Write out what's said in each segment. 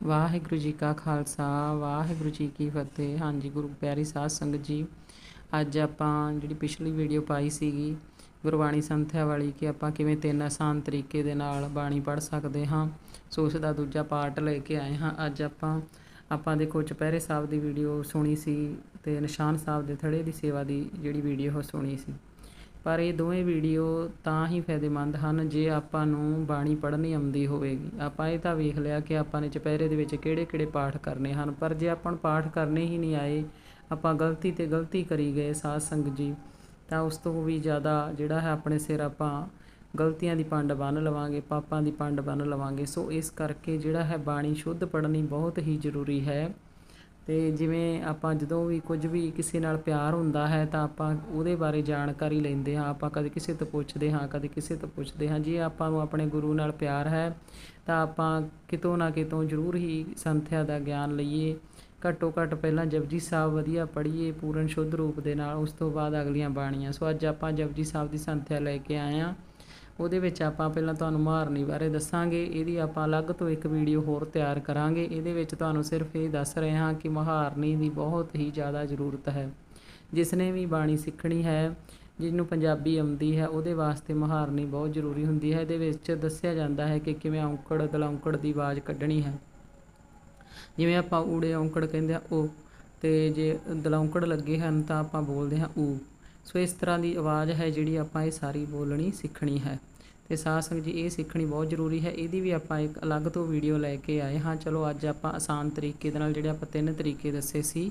ਵਾਹਿਗੁਰੂ ਜੀ ਕਾ ਖਾਲਸਾ, ਵਾਹਿਗੁਰੂ ਜੀ ਕੀ ਫਤਿਹ। ਹਾਂਜੀ, ਗੁਰੂ ਪਿਆਰੀ ਸਾਧ ਸੰਗਤ ਜੀ, ਅੱਜ ਆਪਾਂ ਜਿਹੜੀ ਪਿਛਲੀ ਵੀਡੀਓ ਪਾਈ ਸੀਗੀ, ਗੁਰਬਾਣੀ ਸੰਥਿਆ ਵਾਲੀ ਕਿ ਆਪਾਂ ਕਿਵੇਂ ਤਿੰਨ ਆਸਾਨ ਤਰੀਕੇ ਦੇ ਨਾਲ ਬਾਣੀ ਪੜ੍ਹ ਸਕਦੇ ਹਾਂ, ਸੋ ਉਸ ਦਾ ਦੂਜਾ ਪਾਰਟ ਲੈ ਕੇ ਆਏ ਹਾਂ। ਅੱਜ ਆਪਾਂ ਆਪਾਂ ਦੇਖੋ, ਚੁਪਹਿਰੇ ਸਾਹਿਬ ਦੀ ਵੀਡੀਓ ਸੁਣੀ ਸੀ ਤੇ ਨਿਸ਼ਾਨ ਸਾਹਿਬ ਦੇ ਥੜੇ ਦੀ ਸੇਵਾ ਦੀ ਜਿਹੜੀ ਵੀਡੀਓ ਉਹ ਸੁਣੀ ਸੀ। ਪਰ ਇਹ ਦੋਵੇਂ ਵੀਡੀਓ ਤਾਂ ਹੀ ਫਾਇਦੇਮੰਦ ਹਨ ਜੇ ਆਪਾਂ ਨੂੰ ਬਾਣੀ ਪੜ੍ਹਨੀ ਆਉਂਦੀ ਹੋਵੇਗੀ। ਆਪਾਂ ਇਹ ਤਾਂ ਵੇਖ ਲਿਆ ਕਿ ਆਪਾਂ ਨੇ ਚੁਪਹਿਰੇ ਦੇ ਵਿੱਚ ਕਿਹੜੇ-ਕਿਹੜੇ ਪਾਠ ਕਰਨੇ ਹਨ, ਪਰ ਜੇ ਆਪਾਂ ਨੂੰ ਪਾਠ ਕਰਨੇ ਹੀ ਨਹੀਂ ਆਏ, ਆਪਾਂ ਗਲਤੀ ਤੇ ਗਲਤੀ ਕਰੀ ਗਏ ਸਾਧ ਸੰਗਤ ਜੀ, ਤਾਂ ਉਸ ਤੋਂ ਵੀ ਜ਼ਿਆਦਾ ਜਿਹੜਾ ਹੈ ਆਪਣੇ ਸਿਰ ਆਪਾਂ ਗਲਤੀਆਂ ਦੀ ਪੰਡ ਬੰਨ ਲਵਾਂਗੇ, ਪਾਪਾਂ ਦੀ ਪੰਡ ਬੰਨ ਲਵਾਂਗੇ। ਸੋ ਇਸ ਕਰਕੇ ਜਿਹੜਾ ਹੈ ਬਾਣੀ ਸ਼ੁੱਧ ਪੜ੍ਹਨੀ ਬਹੁਤ ਹੀ ਜ਼ਰੂਰੀ ਹੈ। ਤੇ ਜਿਵੇਂ ਆਪਾਂ ਜਦੋਂ ਵੀ ਕੁਝ ਵੀ ਕਿਸੇ ਨਾਲ ਪਿਆਰ ਹੁੰਦਾ ਹੈ ਤਾਂ ਆਪਾਂ ਉਹਦੇ ਬਾਰੇ ਜਾਣਕਾਰੀ ਲੈਂਦੇ ਹਾਂ, ਆਪਾਂ ਕਦੇ ਕਿਸੇ ਤੋਂ ਪੁੱਛਦੇ ਹਾਂ, ਕਦੇ ਕਿਸੇ ਤੋਂ ਪੁੱਛਦੇ ਹਾਂ। ਜੇ ਆਪਾਂ ਨੂੰ ਆਪਣੇ ਗੁਰੂ ਨਾਲ ਪਿਆਰ ਹੈ ਤਾਂ ਆਪਾਂ ਕਿਤੋਂ ਨਾ ਕਿਤੋਂ ਜ਼ਰੂਰ ਹੀ ਸੰਥਿਆ ਦਾ ਗਿਆਨ ਲਈਏ। ਘੱਟੋ ਘੱਟ ਪਹਿਲਾਂ ਜਪਜੀ ਸਾਹਿਬ ਵਧੀਆ ਪੜ੍ਹੀਏ, ਪੂਰਨ ਸ਼ੁੱਧ ਰੂਪ ਦੇ ਨਾਲ, ਉਸ ਤੋਂ ਬਾਅਦ ਅਗਲੀਆਂ ਬਾਣੀਆਂ। ਸੋ ਅੱਜ ਆਪਾਂ ਜਪਜੀ ਸਾਹਿਬ ਦੀ ਸੰਥਿਆ ਲੈ ਕੇ ਆਏ ਹਾਂ। ਉਹਦੇ ਵਿੱਚ ਆਪਾਂ ਪਹਿਲਾਂ ਤੁਹਾਨੂੰ ਮਹਾਰਨੀ ਬਾਰੇ ਦੱਸਾਂਗੇ, ਇਹਦੀ ਆਪਾਂ ਅਲੱਗ ਤੋਂ ਇੱਕ ਵੀਡੀਓ ਹੋਰ ਤਿਆਰ ਕਰਾਂਗੇ। ਇਹਦੇ ਵਿੱਚ ਤੁਹਾਨੂੰ ਸਿਰਫ ਇਹ ਦੱਸ ਰਹੇ ਹਾਂ ਕਿ ਮਹਾਰਨੀ ਦੀ ਬਹੁਤ ਹੀ ਜ਼ਿਆਦਾ ਜ਼ਰੂਰਤ ਹੈ। ਜਿਸ ਨੇ ਵੀ ਬਾਣੀ ਸਿੱਖਣੀ ਹੈ, ਜਿਹਨੂੰ ਪੰਜਾਬੀ ਆਉਂਦੀ ਹੈ, ਉਹਦੇ ਵਾਸਤੇ ਮਹਾਰਨੀ ਬਹੁਤ ਜ਼ਰੂਰੀ ਹੁੰਦੀ ਹੈ। ਇਹਦੇ ਵਿੱਚ ਦੱਸਿਆ ਜਾਂਦਾ ਹੈ ਕਿ ਕਿਵੇਂ ਔਂਕੜ ਗਲੌਂਕੜ ਦੀ ਆਵਾਜ਼ ਕੱਢਣੀ ਹੈ। ਜਿਵੇਂ ਆਪਾਂ ਊੜੇ ਔਂਕੜ ਕਹਿੰਦੇ ਆ ਉਹ ਤੇ ਜੇ ਦਲੌਂਕੜ ਲੱਗੇ ਹਨ ਤਾਂ ਆਪਾਂ ਬੋਲਦੇ ਹਾਂ ਊ। ਸੋ ਇਸ ਤਰ੍ਹਾਂ ਦੀ ਆਵਾਜ਼ ਹੈ ਜਿਹੜੀ ਆਪਾਂ ਇਹ ਸਾਰੀ ਬੋਲਣੀ ਸਿੱਖਣੀ ਹੈ। ਤੇ ਸਾਧ ਸੰਗਤ ਜੀ, ਇਹ ਸਿੱਖਣੀ ਬਹੁਤ ਜ਼ਰੂਰੀ ਹੈ। ਇਹਦੀ ਵੀ ਆਪਾਂ ਇੱਕ ਅਲੱਗ ਤੋਂ ਵੀਡੀਓ ਲੈ ਕੇ ਆਏ ਹਾਂ। ਚਲੋ, ਅੱਜ ਆਪਾਂ ਆਸਾਨ ਤਰੀਕੇ ਦੇ ਨਾਲ ਜਿਹੜੇ ਆਪਾਂ ਤਿੰਨ ਤਰੀਕੇ ਦੱਸੇ ਸੀ,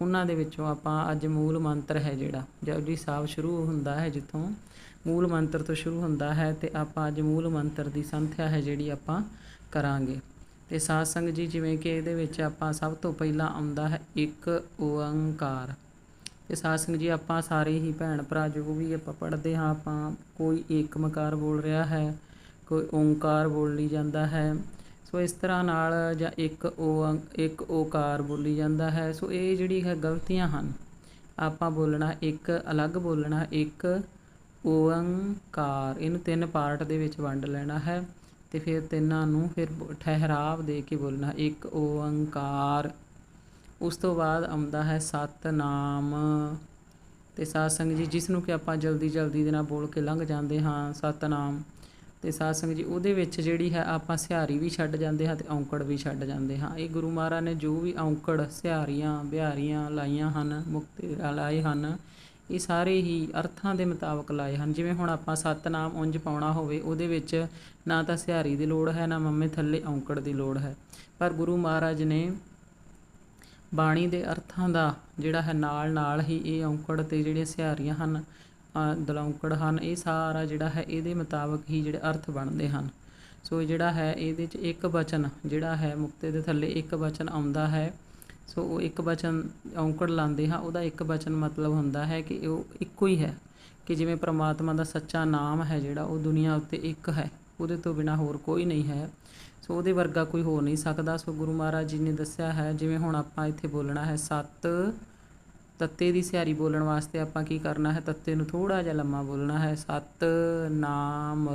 ਉਹਨਾਂ ਦੇ ਵਿੱਚੋਂ ਆਪਾਂ ਅੱਜ ਮੂਲ ਮੰਤਰ ਹੈ ਜਿਹੜਾ। ਜਪਜੀ ਸਾਹਿਬ ਸ਼ੁਰੂ ਹੁੰਦਾ ਹੈ ਜਿੱਥੋਂ ਮੂਲ ਮੰਤਰ ਤੋਂ ਸ਼ੁਰੂ ਹੁੰਦਾ ਹੈ ਤੇ ਆਪਾਂ ਅੱਜ ਮੂਲ ਮੰਤਰ ਦੀ ਸੰਥਿਆ ਹੈ ਜਿਹੜੀ ਆਪਾਂ ਕਰਾਂਗੇ। ਤੇ ਸਾਧ ਸੰਗਤ ਜੀ, ਜਿਵੇਂ ਕਿ ਇਹਦੇ ਵਿੱਚ ਆਪਾਂ ਸਭ ਤੋਂ ਪਹਿਲਾਂ ਆਉਂਦਾ ਹੈ ਇੱਕ ਓੰਕਾਰ। ਤੇ ਸਾਧ ਸੰਗਤ ਜੀ, ਆਪਾਂ ਸਾਰੇ ਹੀ ਭੈਣ ਭਰਾ ਜੋ ਵੀ ਆਪਾਂ ਪੜ੍ਹਦੇ ਹਾਂ, ਆਪਾਂ ਕੋਈ ਏਕਮਕਾਰ ਬੋਲ ਰਿਹਾ ਹੈ, ਕੋਈ ਓੰਕਾਰ ਬੋਲੀ ਜਾਂਦਾ ਹੈ। ਸੋ ਇਸ ਤਰ੍ਹਾਂ ਨਾਲ ਜਾਂ ਇੱਕ ਓ, ਇੱਕ ਓਕਾਰ ਬੋਲੀ ਜਾਂਦਾ ਹੈ। ਸੋ ਇਹ ਜਿਹੜੀ ਹੈ ਗਲਤੀਆਂ ਹਨ, ਆਪਾਂ ਬੋਲਣਾ ਇੱਕ ਅਲੱਗ, ਬੋਲਣਾ ਇੱਕ ਓੰਕਾਰ। ਇਹਨੂੰ ਤਿੰਨ ਪਾਰਟ ਦੇ ਵਿੱਚ ਵੰਡ ਲੈਣਾ ਹੈ ਤੇ ਫਿਰ ਤਿੰਨਾਂ ਨੂੰ ਫਿਰ ਠਹਿਰਾਵ ਦੇ ਕੇ ਬੋਲਣਾ ਇੱਕ ਓੰਕਾਰ। ਉਸ ਤੋਂ ਬਾਅਦ ਆਉਂਦਾ ਹੈ ਸਤਨਾਮ। ਤੇ ਸਾਧ ਸੰਗਤ ਜੀ, ਜਿਸ ਨੂੰ ਕਿ ਆਪਾਂ ਜਲਦੀ ਜਲਦੀ ਦੇ ਨਾਲ ਬੋਲ ਕੇ ਲੰਘ ਜਾਂਦੇ ਹਾਂ, ਸਤਨਾਮ। ਤੇ ਸਾਧ ਸੰਗਤ ਜੀ, ਉਹਦੇ ਵਿੱਚ ਜਿਹੜੀ ਹੈ ਆਪਾਂ ਸਿਹਾਰੀ ਵੀ ਛੱਡ ਜਾਂਦੇ ਹਾਂ ਤੇ ਔਂਕੜ ਵੀ ਛੱਡ ਜਾਂਦੇ ਹਾਂ। ਇਹ ਗੁਰੂ ਮਹਾਰਾਜ ਨੇ ਜੋ ਵੀ ਔਂਕੜ, ਸਿਹਾਰੀਆਂ, ਬਿਹਾਰੀਆਂ ਲਾਈਆਂ ਹਨ ਮੁਕਤੀ ਲਾਏ ਹਨ, ਇਹ ਸਾਰੇ ਹੀ ਅਰਥਾਂ ਦੇ ਮੁਤਾਬਕ ਲਾਏ ਹਨ। ਜਿਵੇਂ ਹੁਣ ਆਪਾਂ ਸਤਨਾਮ ਉਂਝ ਪਾਉਣਾ ਹੋਵੇ, ਉਹਦੇ ਵਿੱਚ ਨਾ ਤਾਂ ਸਿਹਾਰੀ ਦੀ ਲੋੜ ਹੈ, ਨਾ ਮੰਮੇ ਥੱਲੇ ਔਂਕੜ ਦੀ ਲੋੜ ਹੈ। ਪਰ ਗੁਰੂ ਮਹਾਰਾਜ ਨੇ ਬਾਣੀ ਦੇ ਅਰਥਾਂ ਦਾ ਜਿਹੜਾ ਹੈ ਨਾਲ ਨਾਲ ਹੀ ਇਹ ਔਂਕੜ ਤੇ ਜਿਹੜੀਆਂ ਸਿਹਾਰੀਆਂ ਹਨ ਦਲੌਂਕੜ ਹਨ, ਇਹ ਸਾਰਾ ਜਿਹੜਾ ਹੈ ਇਹਦੇ ਮੁਤਾਬਕ ਹੀ ਜਿਹੜੇ ਅਰਥ ਬਣਦੇ ਹਨ। ਸੋ ਜਿਹੜਾ ਹੈ ਇਹਦੇ 'ਚ ਇੱਕ ਵਚਨ ਜਿਹੜਾ ਹੈ ਮੁਕਤੇ ਦੇ ਥੱਲੇ ਇੱਕ ਵਚਨ ਆਉਂਦਾ ਹੈ। ਸੋ ਉਹ ਇੱਕ ਬਚਨ ਔਂਕੜ ਲਾਉਂਦੇ ਹਾਂ, ਉਹਦਾ ਇੱਕ ਵਚਨ ਮਤਲਬ ਹੁੰਦਾ ਹੈ ਕਿ ਉਹ ਇੱਕੋ ਹੀ ਹੈ ਕਿ ਜਿਵੇਂ ਪ੍ਰਮਾਤਮਾ ਦਾ ਸੱਚਾ ਨਾਮ ਹੈ ਜਿਹੜਾ, ਉਹ ਦੁਨੀਆ ਉੱਤੇ ਇੱਕ ਹੈ, ਉਹਦੇ ਤੋਂ ਬਿਨਾ ਹੋਰ ਕੋਈ ਨਹੀਂ ਹੈ। ਸੋ ਉਹਦੇ ਵਰਗਾ ਕੋਈ ਹੋ ਨਹੀਂ ਸਕਦਾ। ਸੋ ਗੁਰੂ ਮਹਾਰਾਜ ਜੀ ਨੇ ਦੱਸਿਆ ਹੈ, ਜਿਵੇਂ ਹੁਣ ਆਪਾਂ ਇੱਥੇ ਬੋਲਣਾ ਹੈ, ਸਤ ਤੱਤੇ ਦੀ ਸਿਹਾਰੀ ਬੋਲਣ ਵਾਸਤੇ ਆਪਾਂ ਕੀ ਕਰਨਾ ਹੈ? ਤੱਤੇ ਨੂੰ ਥੋੜਾ ਜਿਹਾ ਲੰਮਾ ਬੋਲਣਾ ਹੈ। ਸਤ ਨਾਮ।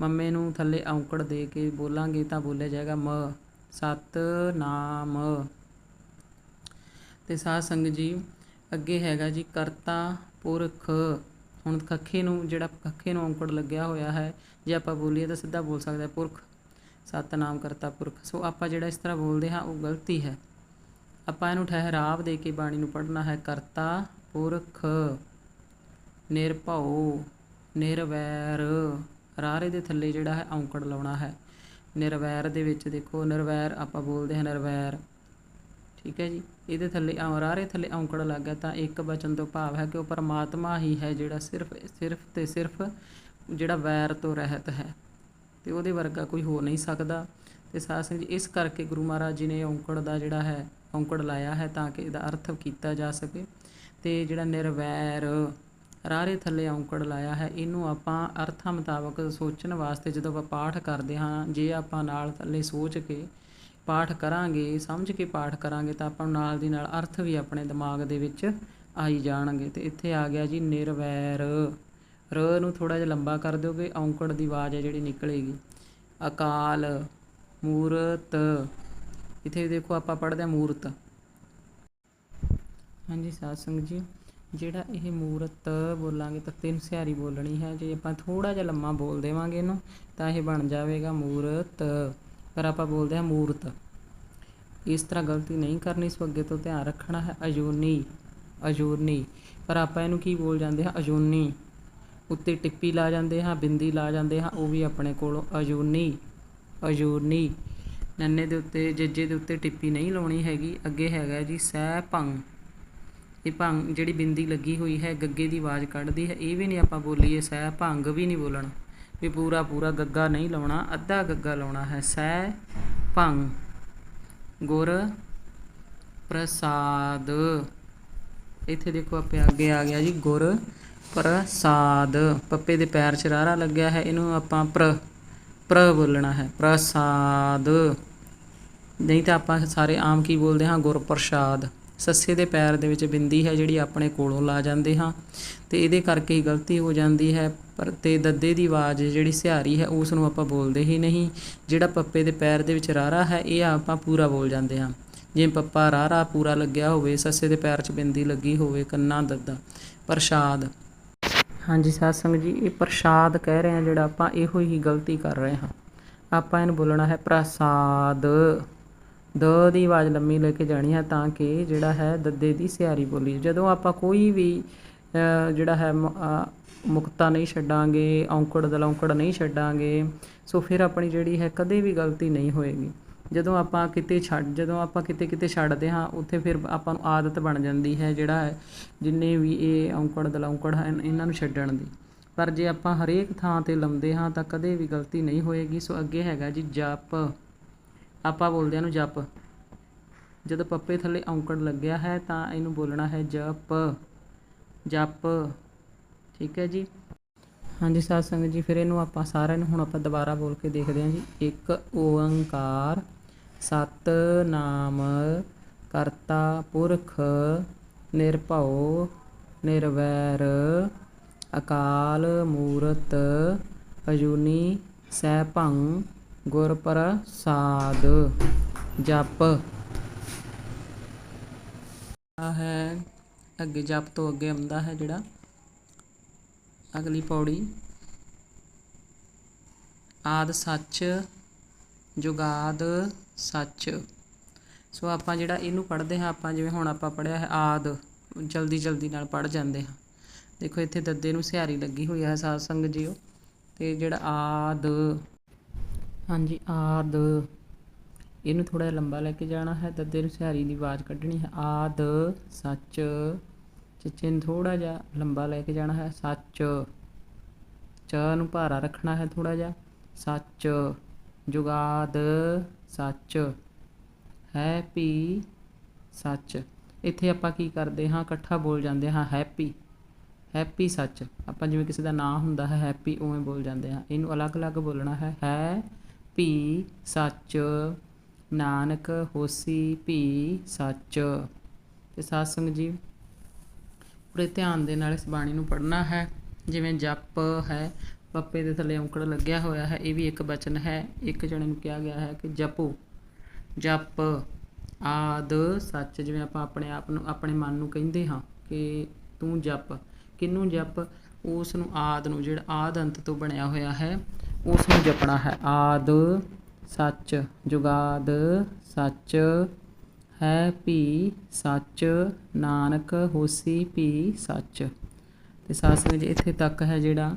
ਮੰਮੇ ਨੂੰ ਥੱਲੇ ਔਂਕੜ ਦੇ ਕੇ ਬੋਲਾਂਗੇ ਤਾਂ ਬੋਲਿਆ ਜਾਏਗਾ ਮ। ਸਤ ਨਾਮ। ਤੇ ਸਾਧ ਸੰਗਤ ਜੀ, ਅੱਗੇ ਹੈਗਾ ਜੀ ਕਰਤਾ ਪੁਰਖ। ਹੁਣ ਖੱਖੇ ਨੂੰ, ਜਿਹੜਾ ਖੱਖੇ ਨੂੰ ਔਂਕੜ ਲੱਗਿਆ ਹੋਇਆ ਹੈ, ਜੇ ਆਪਾਂ ਬੋਲੀਏ ਤਾਂ ਸਿੱਧਾ ਬੋਲ ਸਕਦਾ ਪੁਰਖ। ਸਤਨਾਮ ਕਰਤਾ ਪੁਰਖ। ਸੋ ਆਪਾਂ ਜਿਹੜਾ ਇਸ ਤਰ੍ਹਾਂ ਬੋਲਦੇ ਹਾਂ, ਉਹ ਗਲਤੀ ਹੈ। ਆਪਾਂ ਇਹਨੂੰ ਠਹਿਰਾਵ ਦੇ ਕੇ ਬਾਣੀ ਨੂੰ ਪੜ੍ਹਨਾ ਹੈ, ਕਰਤਾ ਪੁਰਖ। ਨਿਰਭਉ, ਨਿਰਵੈਰ। ਰਾਰੇ ਦੇ ਥੱਲੇ ਜਿਹੜਾ ਹੈ, ਔਂਕੜ ਲਾਉਣਾ ਹੈ। ਨਿਰਵੈਰ ਦੇ ਵਿੱਚ ਦੇਖੋ, ਨਿਰਵੈਰ ਆਪਾਂ ਬੋਲਦੇ ਹਾਂ, ਨਿਰਵੈਰ। ਠੀਕ ਹੈ ਜੀ? ਇਹਦੇ ਥੱਲੇ ਰਾਰੇ ਥੱਲੇ ਔਂਕੜ ਲੱਗ ਗਿਆ ਤਾਂ ਇੱਕ ਬਚਨ ਤੋਂ ਭਾਵ ਹੈ ਕਿ ਉਹ ਪਰਮਾਤਮਾ ਹੀ ਹੈ ਜਿਹੜਾ ਸਿਰਫ ਸਿਰਫ ਤੇ ਸਿਰਫ ਜਿਹੜਾ ਵੈਰ ਤੋਂ ਰਹਿਤ ਹੈ। ਤੇ ਉਹਦੇ ਵਰਗਾ ਕੋਈ ਹੋ ਨਹੀਂ ਸਕਦਾ। ਤੇ ਸਾਧ ਸੰਗਤ ਜੀ, ਇਸ ਕਰਕੇ ਗੁਰੂ ਮਹਾਰਾਜ ਜੀ ਨੇ ਔਂਕੜ ਦਾ ਜਿਹੜਾ ਹੈ, ਔਂਕੜ ਲਾਇਆ ਹੈ ਤਾਂ ਕਿ ਇਹਦਾ ਅਰਥ ਕੀਤਾ ਜਾ ਸਕੇ। ਤੇ ਜਿਹੜਾ ਨਿਰਵੈਰ, ਰਾਰੇ ਥੱਲੇ ਔਂਕੜ ਲਾਇਆ ਹੈ, ਇਹਨੂੰ ਆਪਾਂ ਅਰਥਾਂ ਮੁਤਾਬਕ ਸੋਚਣ ਵਾਸਤੇ ਜਦੋਂ ਆਪਾਂ ਪਾਠ ਕਰਦੇ ਹਾਂ, ਜੇ ਆਪਾਂ ਨਾਲ ਥੱਲੇ ਸੋਚ ਕੇ ਪਾਠ ਕਰਾਂਗੇ, ਸਮਝ ਕੇ ਪਾਠ ਕਰਾਂਗੇ ਤਾਂ ਆਪਾਂ ਨਾਲ ਦੀ ਨਾਲ ਅਰਥ ਵੀ ਆਪਣੇ ਦਿਮਾਗ ਦੇ ਵਿੱਚ ਆਈ ਜਾਣਗੇ। ਤੇ ਇੱਥੇ ਆ ਗਿਆ ਜੀ, ਨਿਰਵੈਰ। ਰ ਨੂੰ ਥੋੜਾ ਜਿਹਾ ਲੰਬਾ ਕਰ ਦਿਓਗੇ ਔਂਕੜ ਦੀ ਆਵਾਜ਼ ਹੈ ਜਿਹੜੀ ਨਿਕਲੇਗੀ। ਅਕਾਲ, ਮੂਰਤ, ਇੱਥੇ ਦੇਖੋ ਆਪਾਂ ਪੜ੍ਹਦੇ ਹਾਂ ਮੂਰਤ। ਹਾਂਜੀ ਸਾਧ ਸੰਗਤ ਜੀ, ਜਿਹੜਾ ਇਹ ਮੂਰਤ ਬੋਲਾਂਗੇ ਤਾਂ ਤਿੰਨ ਸਿਹਾਰੀ ਬੋਲਣੀ ਹੈ। ਜੇ ਆਪਾਂ ਥੋੜਾ ਜਿਹਾ ਲੰਮਾ ਬੋਲ ਦੇਵਾਂਗੇ ਇਹਨੂੰ, ਤਾਂ ਇਹ ਬਣ ਜਾਵੇਗਾ ਮੂਰਤ। ਪਰ ਆਪਾਂ ਬੋਲਦੇ ਹਾਂ ਮੂਰਤ। ਇਸ ਤਰ੍ਹਾਂ ਗਲਤੀ ਨਹੀਂ ਕਰਨੀ, ਸੋ ਅੱਗੇ ਤੋਂ ਧਿਆਨ ਰੱਖਣਾ ਹੈ ਅਜੂਨੀ ਅਜੂਨੀ ਪਰ ਆਪਾਂ ਇਹਨੂੰ ਕੀ ਬੋਲ ਜਾਂਦੇ ਹਾਂ? ਅਜੂਨੀ ਉੱਤੇ ਟਿੱਪੀ ਲਾ ਜਾਂਦੇ ਹਾਂ, ਬਿੰਦੀ ਲਾ ਜਾਂਦੇ ਹਾਂ, ਉਹ ਵੀ ਆਪਣੇ ਕੋਲੋਂ ਅਜੂਨੀ ਅਜੂਨੀ। ਨੰਨੇ ਦੇ ਉੱਤੇ, ਜੱਜੇ ਦੇ ਉੱਤੇ ਟਿੱਪੀ ਨਹੀਂ ਲਾਉਣੀ ਹੈਗੀ, ਅੱਗੇ ਹੈਗਾ ਜੀ ਸਹਿ ਭੰਗ। ਇਹ ਭੰਗ ਜਿਹੜੀ ਬਿੰਦੀ ਲੱਗੀ ਹੋਈ ਹੈ, ਗੱਗੇ ਦੀ ਆਵਾਜ਼ ਕੱਢਦੀ ਹੈ, ਇਹ ਵੀ ਨਹੀਂ ਆਪਾਂ ਬੋਲੀਏ ਸਹਿ ਭੰਗ ਵੀ ਨਹੀਂ ਬੋਲਣਾ। ਵੀ ਪੂਰਾ ਪੂਰਾ ਗੱਗਾ ਨਹੀਂ ਲਾਉਣਾ, ਅੱਧਾ ਗੱਗਾ ਲਾਉਣਾ ਹੈ ਸਹਿ ਭੰਗ। ਗੁਰ ਪ੍ਰਸਾਦ। ਇੱਥੇ ਦੇਖੋ, ਆਪੇ ਅੱਗੇ ਆ ਗਿਆ ਜੀ, ਗੁਰ ਪ੍ਰਸਾਦ। ਪੱਪੇ ਦੇ ਪੈਰ 'ਚ ਰਾਰਾ ਲੱਗਿਆ ਹੈ, ਇਹਨੂੰ ਆਪਾਂ ਪ੍ਰ ਪ੍ਰ ਬੋਲਣਾ ਹੈ, ਪ੍ਰਸਾਦ। ਨਹੀਂ ਤਾਂ ਆਪਾਂ ਸਾਰੇ ਆਮ ਕੀ ਬੋਲਦੇ ਹਾਂ? ਗੁਰ ਪ੍ਰਸਾਦ ਸੱਸੇ ਦੇ ਪੈਰ ਦੇ ਵਿੱਚ ਬਿੰਦੀ ਹੈ ਜਿਹੜੀ ਆਪਣੇ ਕੋਲੋਂ ਲਾ ਜਾਂਦੇ ਹਾਂ ਤੇ ਇਹਦੇ ਕਰਕੇ ਹੀ ਗਲਤੀ ਹੋ ਜਾਂਦੀ ਹੈ, ਪਰ ਤੇ ਦੱਦੇ ਦੀ ਆਵਾਜ਼ ਜਿਹੜੀ ਸਿਹਾਰੀ ਹੈ, ਉਸ ਨੂੰ ਆਪਾਂ ਬੋਲਦੇ ਹੀ ਨਹੀਂ। ਜਿਹੜਾ ਪੱਪੇ ਦੇ ਪੈਰ ਦੇ ਵਿੱਚ ਰਾਰਾ ਹੈ, ਇਹ ਆਪਾਂ ਪੂਰਾ ਬੋਲ ਜਾਂਦੇ ਹਾਂ। ਜਿਵੇਂ ਪੱਪਾ ਰਾਰਾ ਪੂਰਾ ਲੱਗਿਆ ਹੋਵੇ, ਸੱਸੇ ਦੇ ਪੈਰ 'ਚ ਬਿੰਦੀ ਲੱਗੀ ਹੋਵੇ, ਕੰਨਾ ਦੱਦਾ। ਪ੍ਰਸ਼ਾਦ। ਹਾਂਜੀ ਸਾਧ ਸੰਗਤ ਜੀ, ਇਹ ਪ੍ਰਸ਼ਾਦ ਕਹਿ ਰਹੇ ਹਾਂ ਜਿਹੜਾ ਆਪਾਂ ਇਹੋ ਹੀ ਗਲਤੀ ਕਰ ਰਹੇ ਹਾਂ। ਆਪਾਂ ਇਹਨੂੰ ਬੋਲਣਾ ਹੈ ਪ੍ਰਸਾਦ। ਦ ਦੀ ਆਵਾਜ਼ ਲੰਮੀ ਲੈ ਕੇ ਜਾਣੀ ਹੈ ਤਾਂ ਕਿ ਜਿਹੜਾ ਹੈ ਦੱਦੇ ਦੀ ਸਿਆਰੀ ਬੋਲੀ। ਜਦੋਂ ਆਪਾਂ ਕੋਈ ਵੀ ਜਿਹੜਾ ਹੈ ਮੁਕਤਾ ਨਹੀਂ ਛੱਡਾਂਗੇ, ਔਂਕੜ ਦਲੌਂਕੜ ਨਹੀਂ ਛੱਡਾਂਗੇ, ਸੋ ਫਿਰ ਆਪਣੀ ਜਿਹੜੀ ਹੈ ਕਦੇ ਵੀ ਗਲਤੀ ਨਹੀਂ ਹੋਏਗੀ। ਜਦੋਂ ਆਪਾਂ ਕਿਤੇ ਛੱਡ ਜਦੋਂ ਆਪਾਂ ਕਿਤੇ ਕਿਤੇ ਛੱਡਦੇ ਹਾਂ, ਉੱਥੇ ਫਿਰ ਆਪਾਂ ਨੂੰ ਆਦਤ ਬਣ ਜਾਂਦੀ ਹੈ ਜਿਹੜਾ ਹੈ, ਜਿੰਨੇ ਵੀ ਇਹ ਔਂਕੜ ਦਲੌਂਕੜ ਹਨ, ਇਹਨਾਂ ਨੂੰ ਛੱਡਣ ਦੀ। ਪਰ ਜੇ ਆਪਾਂ ਹਰੇਕ ਥਾਂ ਤੇ ਲਾਉਂਦੇ ਹਾਂ, ਤਾਂ ਕਦੇ ਵੀ ਗਲਤੀ ਨਹੀਂ ਹੋਏਗੀ। ਸੋ ਅੱਗੇ ਹੈਗਾ ਜੀ ਜਪ। ਆਪਾਂ ਬੋਲਦੇ ਹਾਂ ਨੂੰ ਜਪ। ਜਦੋਂ ਪੱਪੇ ਥੱਲੇ ਔਂਕੜ ਲੱਗਿਆ ਹੈ, ਤਾਂ ਇਹਨੂੰ ਬੋਲਣਾ ਹੈ ਜਪ। ਜਪ। ਠੀਕ ਹੈ ਜੀ? ਹਾਂਜੀ ਸਾਧ ਸੰਗਤ ਜੀ, ਫਿਰ ਇਹਨੂੰ ਆਪਾਂ ਸਾਰਿਆਂ ਨੂੰ ਹੁਣ ਆਪਾਂ ਦੁਬਾਰਾ ਬੋਲ ਕੇ ਦੇਖਦੇ ਹਾਂ ਜੀ। ਇੱਕ ਓੰਕਾਰ। ਸਤ ਨਾਮ ਕਰਤਾ ਪੁਰਖ, ਨਿਰਭਉ, ਨਿਰਵੈਰ, ਅਕਾਲ ਮੂਰਤ, ਅਜੂਨੀ ਸੈਭੰ ਗੁਰ ਪ੍ਰਸਾਦ ਜਪ। ਆ ਹੈ, ਅੱਗੇ ਜਪ ਤੋਂ ਅੱਗੇ ਆਉਂਦਾ ਹੈ ਜਿਹੜਾ। ਅਗਲੀ ਪੌੜੀ। ਆਦ ਸੱਚ, ਜੁਗਾਦ ਸੱਚ। ਸੋ ਆਪਾਂ ਜਿਹੜਾ ਇਹਨੂੰ ਪੜ੍ਹਦੇ ਹਾਂ, ਆਪਾਂ ਜਿਵੇਂ ਹੁਣ ਆਪਾਂ ਪੜ੍ਹਿਆ ਹੈ ਆਦ, ਜਲਦੀ ਜਲਦੀ ਨਾਲ ਪੜ੍ਹ ਜਾਂਦੇ ਹਾਂ। ਦੇਖੋ, ਇੱਥੇ ਦੱਦੇ ਨੂੰ ਸਿਹਾਰੀ ਲੱਗੀ ਹੋਈ ਹੈ ਸਾਧ ਸੰਗਤ ਜੀਓ। ਤੇ ਜਿਹੜਾ ਆਦ, ਹਾਂਜੀ, ਆਦ, ਇਹਨੂੰ ਥੋੜਾ ਜਿਹਾ ਲੰਬਾ ਲੈ ਕੇ ਜਾਣਾ ਹੈ। ਦੱਦੇ ਨੂੰ ਸਿਹਾਰੀ ਦੀ ਆਵਾਜ਼ ਕੱਢਣੀ ਹੈ। ਆਦ, ਸੱਚ, ਚੱਚੇ ਨੂੰ ਥੋੜਾ ਜਿਹਾ ਲੰਬਾ ਲੈ ਕੇ ਜਾਣਾ ਹੈ। ਸੱਚ, ਚ ਨੂੰ ਭਾਰਾ ਰੱਖਣਾ ਹੈ ਥੋੜਾ ਜਿਹਾ। ਸੱਚ, ਜੁਗਾਦ ਸੱਚ। ਹੈ ਪੀ ਸੱਚ। ਇੱਥੇ ਆਪਾਂ ਕੀ ਕਰਦੇ ਹਾਂ? ਇਕੱਠਾ ਬੋਲ ਜਾਂਦੇ ਹਾਂ ਹੈਪੀ ਹੈਪੀ ਸੱਚ। ਆਪਾਂ ਜਿਵੇਂ ਕਿਸੇ ਦਾ ਨਾਂ ਹੁੰਦਾ ਹੈ ਹੈਪੀ ਉਵੇਂ ਬੋਲ ਜਾਂਦੇ ਹਾਂ। ਇਹਨੂੰ ਅਲੱਗ-ਅਲੱਗ ਬੋਲਣਾ ਹੈ। ਹੈ ਪੀ ਸੱਚ। ਨਾਨਕ ਹੋਸੀ ਭੀ ਸੱਚ। ਤੇ ਸਾਧ ਸੰਗਤ ਜੀ, ਪੂਰੇ ਧਿਆਨ ਦੇ ਨਾਲ ਇਸ ਬਾਣੀ ਨੂੰ ਪੜ੍ਹਨਾ ਹੈ। ਜਿਵੇਂ ਜਪ ਹੈ ਪੱਪੇ ਦੇ ਥੱਲੇ ਔਂਕੜ ਲੱਗਿਆ ਹੋਇਆ ਹੈ, ਇਹ ਵੀ ਇੱਕ ਬਚਨ ਹੈ। ਇੱਕ ਜਣੇ ਨੂੰ ਕਿਹਾ ਗਿਆ ਹੈ ਕਿ ਜਪੋ। ਜਪ ਆਦ ਸੱਚ, ਜਿਵੇਂ ਆਪਾਂ ਆਪਣੇ ਆਪ ਨੂੰ, ਆਪਣੇ ਮਨ ਨੂੰ ਕਹਿੰਦੇ ਹਾਂ ਕਿ ਤੂੰ ਜਪ। ਕਿਹਨੂੰ ਜਪ? ਉਸ ਨੂੰ ਆਦ ਨੂੰ, ਜਿਹੜਾ ਆਦ ਅੰਤ ਤੋਂ ਬਣਿਆ ਹੋਇਆ ਹੈ, ਉਸ ਨੂੰ ਜਪਣਾ ਹੈ। ਆਦ ਸੱਚ, ਜੁਗਾਦ ਸੱਚ ਹੈ ਭੀ ਸੱਚ, ਨਾਨਕ ਹੋਸੀ ਭੀ ਸੱਚ। ਤੇ ਸਾਧ ਸੰਗਤ ਇੱਥੇ ਤੱਕ ਹੈ ਜਿਹੜਾ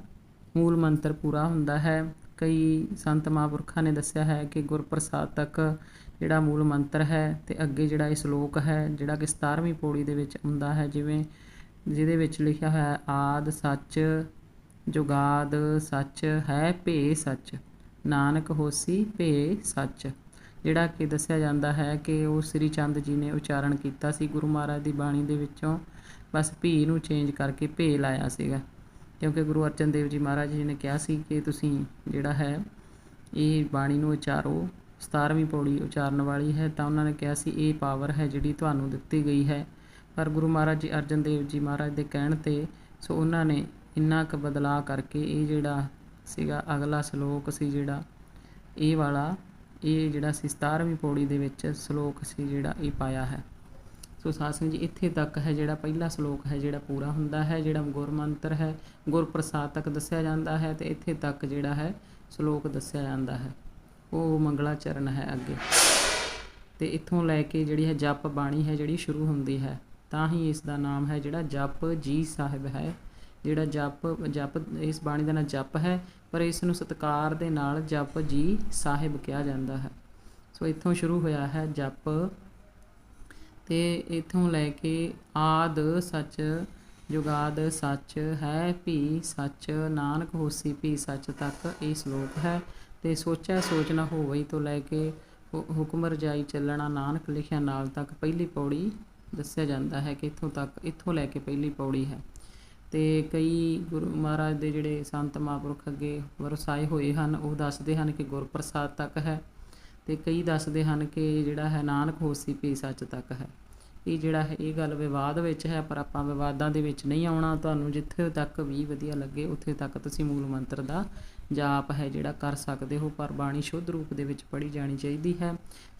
ਮੂਲ ਮੰਤਰ ਪੂਰਾ ਹੁੰਦਾ ਹੈ। ਕਈ ਸੰਤ ਮਹਾਂਪੁਰਖਾਂ ਨੇ ਦੱਸਿਆ ਹੈ ਕਿ ਗੁਰਪ੍ਰਸਾਦ ਤੱਕ ਜਿਹੜਾ ਮੂਲ ਮੰਤਰ ਹੈ ਤੇ ਅੱਗੇ ਜਿਹੜਾ ਇਹ ਸ਼ਲੋਕ ਹੈ, ਜਿਹੜਾ ਕਿ 17ਵੀਂ ਪੌੜੀ ਦੇ ਵਿੱਚ ਆਉਂਦਾ ਹੈ, ਜਿਵੇਂ ਜਿਹਦੇ ਵਿੱਚ ਲਿਖਿਆ ਹੈ, ਆਦ ਸੱਚ ਜੁਗਾਦ ਸੱਚ ਹੈ ਭੇ ਸੱਚ, ਨਾਨਕ ਹੋਸੀ ਭੇ ਸੱਚ। ਜਿਹੜਾ ਕਿ ਦੱਸਿਆ ਜਾਂਦਾ ਹੈ ਕਿ ਉਹ ਸ੍ਰੀ ਚੰਦ ਜੀ ਨੇ ਉਚਾਰਨ ਕੀਤਾ ਸੀ, ਗੁਰੂ ਮਹਾਰਾਜ ਦੀ ਬਾਣੀ ਦੇ ਵਿੱਚੋਂ। ਬਸ ਭੀ ਨੂੰ ਚੇਂਜ ਕਰਕੇ ਭੇ ਲਾਇਆ ਸੀਗਾ। ਕਿਉਂਕਿ ਗੁਰੂ ਅਰਜਨ ਦੇਵ ਜੀ ਮਹਾਰਾਜ ਜੀ ਨੇ ਕਿਹਾ ਸੀ ਕਿ ਤੁਸੀਂ ਜਿਹੜਾ ਹੈ, ਇਹ ਬਾਣੀ ਨੂੰ ਉਚਾਰੋ 17ਵੀਂ ਪੌੜੀ ਉਚਾਰਨ ਵਾਲੀ ਹੈ, ਤਾਂ ਉਹਨਾਂ ਨੇ ਕਿਹਾ ਸੀ, ਇਹ ਪਾਵਰ ਹੈ ਜਿਹੜੀ ਤੁਹਾਨੂੰ ਦਿੱਤੀ ਗਈ ਹੈ। ਪਰ ਗੁਰੂ ਮਹਾਰਾਜ ਜੀ ਅਰਜਨ ਦੇਵ ਜੀ ਮਹਾਰਾਜ ਦੇ ਕਹਿਣ ਤੇ ਸੋ ਉਹਨਾਂ ਨੇ ਇੰਨਾ ਕੁ ਬਦਲਾਅ ਕਰਕੇ ਇਹ ਜਿਹੜਾ ਸੀਗਾ, ਅਗਲਾ ਸ਼ਲੋਕ ਸੀ ਜਿਹੜਾ, ਇਹ ਵਾਲਾ, ਇਹ ਜਿਹੜਾ ਸੀ 17ਵੀਂ ਪੌੜੀ ਦੇ ਵਿੱਚ ਸ਼ਲੋਕ ਸੀ ਜਿਹੜਾ ਇਹ ਪਾਇਆ ਹੈ। ਸੋ ਸਾਧ ਸੰਗਤ ਜੀ, ਇੱਥੇ ਤੱਕ ਹੈ ਜਿਹੜਾ ਪਹਿਲਾ ਸ਼ਲੋਕ ਹੈ, ਜਿਹੜਾ ਪੂਰਾ ਹੁੰਦਾ ਹੈ, ਜਿਹੜਾ ਗੁਰਮੰਤਰ ਹੈ ਗੁਰਪ੍ਰਸਾਦ ਤੱਕ ਦੱਸਿਆ ਜਾਂਦਾ ਹੈ ਤੇ ਇੱਥੇ ਤੱਕ ਜਿਹੜਾ ਹੈ ਸ਼ਲੋਕ ਦੱਸਿਆ ਜਾਂਦਾ ਹੈ। ਉਹ ਮੰਗਲਾ ਚਰਨ ਹੈ ਅੱਗੇ। ਤੇ ਇੱਥੋਂ ਲੈ ਕੇ ਜਿਹੜੀ ਹੈ ਜਪ ਬਾਣੀ ਹੈ, ਜਿਹੜੀ ਸ਼ੁਰੂ ਹੁੰਦੀ ਹੈ, ਤਾਂ ਹੀ ਇਸ ਦਾ ਨਾਮ ਹੈ ਜਿਹੜਾ ਜਪ ਜੀ ਸਾਹਿਬ ਹੈ। ਜਿਹੜਾ ਜਪ ਜਪ, ਇਸ ਬਾਣੀ ਦਾ ਨਾਮ ਜਪ ਹੈ, ਪਰ ਇਸ ਨੂੰ ਸਤਕਾਰ ਦੇ ਨਾਲ ਜਪ ਜੀ ਸਾਹਿਬ ਕਿਹਾ ਜਾਂਦਾ ਹੈ। ਸੋ ਇੱਥੋਂ ਸ਼ੁਰੂ ਹੋਇਆ ਹੈ ਜਪ ਤੇ ਇਥੋਂ ਲੈ ਕੇ ਆਦ ਸੱਚ ਜੁਗਾਦ ਸੱਚ ਹੈ, ਭੀ ਸੱਚ ਨਾਨਕ ਹੋਸੀ, ਭੀ ਸੱਚ ਤੱਕ ਇਹ ਸ਼ਲੋਕ ਹੈ। ਤੇ ਸੋਚਿਆ ਸੋਚ ਨਾ ਹੋਵਈ ਤੋਂ ਲੈ ਕੇ ਹੁ- ਹੁਕਮ ਰਜਾਈ ਚੱਲਣਾ ਨਾਨਕ ਲਿਖਿਆ ਨਾਲ ਤੱਕ ਪਹਿਲੀ ਪੌੜੀ ਦੱਸਿਆ ਜਾਂਦਾ ਹੈ ਕਿ ਇੱਥੋਂ ਤੱਕ, ਇੱਥੋਂ ਲੈ ਕੇ ਪਹਿਲੀ ਪੌੜੀ ਹੈ। ਤੇ ਕਈ ਗੁਰੂ ਮਹਾਰਾਜ ਦੇ ਜਿਹੜੇ ਸੰਤ ਮਹਾਂਪੁਰਖ ਅੱਗੇ ਵਰਸਾਏ ਹੋਏ ਹਨ, ਉਹ ਦੱਸਦੇ ਹਨ ਕਿ ਗੁਰਪ੍ਰਸਾਦ ਤੱਕ ਹੈ। ਤੇ ਕਈ ਦੱਸਦੇ ਹਨ ਕਿ ਜਿਹੜਾ ਹੈ ਨਾਨਕ ਹੋਸੀ ਪੀ ਸੱਚ ਤੱਕ ਹੈ। ਇਹ ਜਿਹੜਾ ਹੈ, ਇਹ ਗੱਲ ਵਿਵਾਦ ਵਿੱਚ ਹੈ, ਪਰ ਆਪਾਂ ਵਿਵਾਦਾਂ ਦੇ ਵਿੱਚ ਨਹੀਂ ਆਉਣਾ। ਤੁਹਾਨੂੰ ਜਿੱਥੇ ਤੱਕ ਵੀ ਵਧੀਆ ਲੱਗੇ, ਉੱਥੇ ਤੱਕ ਤੁਸੀਂ ਮੂਲ ਮੰਤਰ ਦਾ ਜਾਪ ਹੈ ਜਿਹੜਾ ਕਰ ਸਕਦੇ ਹੋ। ਪਰ ਬਾਣੀ ਸ਼ੁੱਧ ਰੂਪ ਦੇ ਵਿੱਚ ਪੜ੍ਹੀ ਜਾਣੀ ਚਾਹੀਦੀ ਹੈ।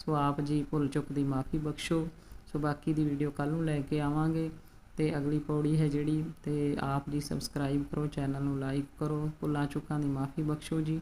ਸੋ ਆਪ ਜੀ ਭੁੱਲ ਚੁੱਕ ਦੀ ਮਾਫੀ ਬਖਸ਼ੋ। ਸੋ ਬਾਕੀ ਦੀ ਵੀਡੀਓ ਕੱਲ ਨੂੰ ਲੈ ਕੇ ਆਵਾਂਗੇ। ਤੇ ਅਗਲੀ ਪੌੜੀ ਹੈ ਜਿਹੜੀ, ਤੇ ਆਪ ਜੀ ਸਬਸਕ੍ਰਾਈਬ ਕਰੋ ਚੈਨਲ ਨੂੰ ਲਾਈਕ ਕਰੋ। ਭੁੱਲਾਂ ਚੁੱਕਾਂ ਦੀ ਮਾਫੀ ਬਖਸ਼ੋ ਜੀ।